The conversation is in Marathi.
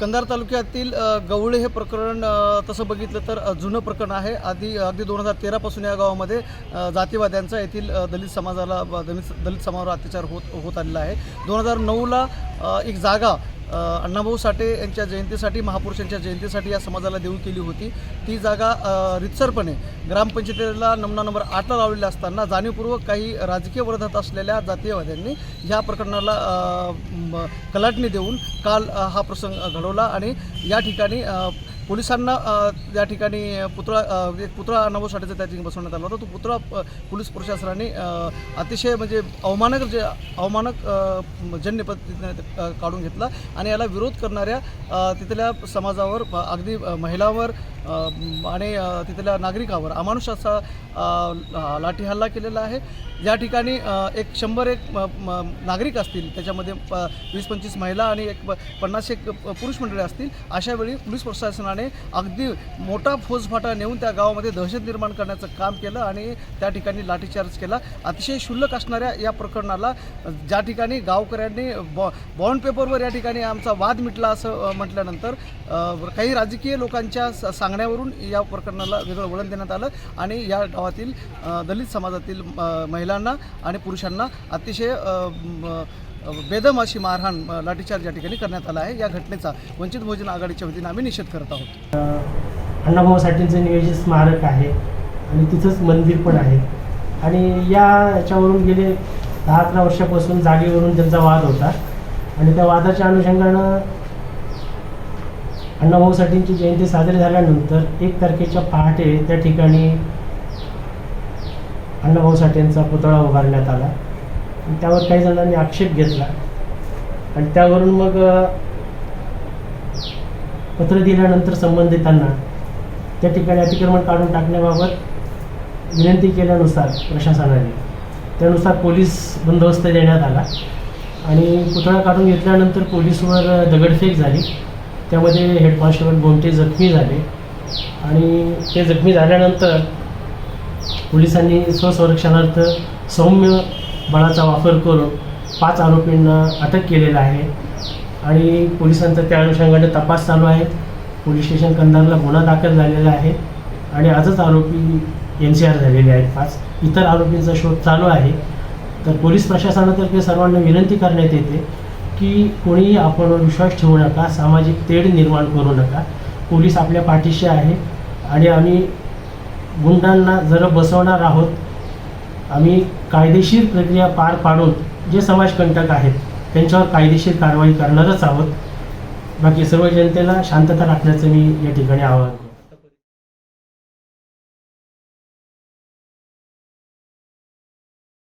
कंधार तालुक्यातील गवळे हे प्रकरण तसं बघितलं तर जुनं प्रकरण आहे. आधी अगदी दोन हजार तेरापासून या गावामध्ये जातीवाद्यांचा येथील दलित समाजाला ब- दलित दलित समाजावर अत्याचार होत होत आलेला आहे. दोन हजार नऊला एक जागा अण्णाभाऊ साठे यांच्या जयंतीसाठी महापुरुषांच्या जयंतीसाठी या समाजाला देऊ केली होती. ती जागा रितसरपणे ग्रामपंचायतीला नमुना नंबर आठला लावलेला असताना जाणीवपूर्वक काही राजकीय विरोधात असलेल्या जातीयवाद्यांनी ह्या प्रकरणाला कलाटणी देऊन काल हा प्रसंग घडवला आणि या ठिकाणी पोलिसांना या ठिकाणी पुतळा एक पुतळा नवो साठेचा त्या ठिकाणी बसवण्यात आला होता. तो पुतळा पोलीस प्रशासनाने अतिशय म्हणजे अवमानक जे अवमानक जन्य पद्धतीने काढून घेतला आणि याला विरोध करणाऱ्या तिथल्या समाजावर अगदी महिलावर आणि तिथल्या नागरिकावर अमानुष असा लाठी हल्ला केलेला आहे. या ठिकाणी एक शंभर एक म- नागरिक असतील त्याच्यामध्ये प- वीस पंचवीस महिला आणि एक प- पन्नास एक पुरुष मंडळी असतील अशावेळी पोलीस प्रशासनाने अगदी मोठा फौजफाटा नेऊन त्या गावामध्ये दहशत निर्माण करण्याचं काम केलं आणि त्या ठिकाणी लाठीचार्ज केला. अतिशय क्षुल्लक असणाऱ्या या प्रकरणाला ज्या ठिकाणी गावकऱ्यांनी बॉ बॉन्ड पेपरवर या ठिकाणी आमचा वाद मिटला असं म्हटल्यानंतर काही राजकीय लोकांच्या सांगण्यावरून या प्रकरणाला वेगळं वळण देण्यात आलं आणि या गावातील दलित समाजातील महिलांना आणि पुरुषांना अतिशय बेदम अशी मारहाण लाठीचार्ज या ठिकाणी करण्यात आला आहे. या घटनेचा वंचित बहुजन आघाडीच्या वतीने आम्ही निषेध करत आहोत. अण्णाभाऊ साठेंचं नियोजित स्मारक आहे आणि तिथंच मंदिर पण आहे. आणि या याच्यावरून गेले दहा अकरा वर्षापासून जागेवरून त्यांचा वाद होता. आणि त्या वादाच्या अनुषंगानं अण्णाभाऊ साठेंची जयंती साजरी झाल्यानंतर एक तारखेच्या पहाटे त्या ठिकाणी अण्णाभाऊ साठेंचा पुतळा उभारण्यात आला. त्यावर काही जणांनी आक्षेप घेतला. आणि त्यावरून मग पत्र दिल्यानंतर संबंधितांना त्या ठिकाणी अतिक्रमण काढून टाकण्याबाबत विनंती केल्यानुसार प्रशासनाने त्यानुसार पोलीस बंदोबस्त देण्यात आला. आणि पुतळा काढून घेतल्यानंतर पोलीसवर दगडफेक झाली. त्यामध्ये हेड कॉन्स्टेबल जखमी झाले. आणि ते जखमी झाल्यानंतर पोलिसांनी स्वसंरक्षणार्थ सौम्य बळाचा वापर करून पाच आरोपींना अटक केलेला आहे. आणि पोलिसांचा त्या अनुषंगाने तपास चालू आहे पोलीस स्टेशन कंधारला गुन्हा दाखल झालेला आहे. आणि आजच आरोपी एन सी आर झालेले आहेत. पाच इतर आरोपींचा शोध चालू आहे. तर पोलीस प्रशासनातर्फे सर्वांना विनंती करण्यात येते की कोणीही आपण विश्वास ठेवू नका सामाजिक तेढ निर्माण करू नका. पोलीस आपल्या पाठीशी आहे. आणि आम्ही गुंडांना जर बसवणार आहोत आम्ही कायदेशीर प्रक्रिया पार पाडून जे समाजकंटक आहेत त्यांच्यावर कायदेशीर कारवाई करणारच आहोत. बाकी सर्व जनतेला शांतता राखण्याचं मी या ठिकाणी आवाहन करतो.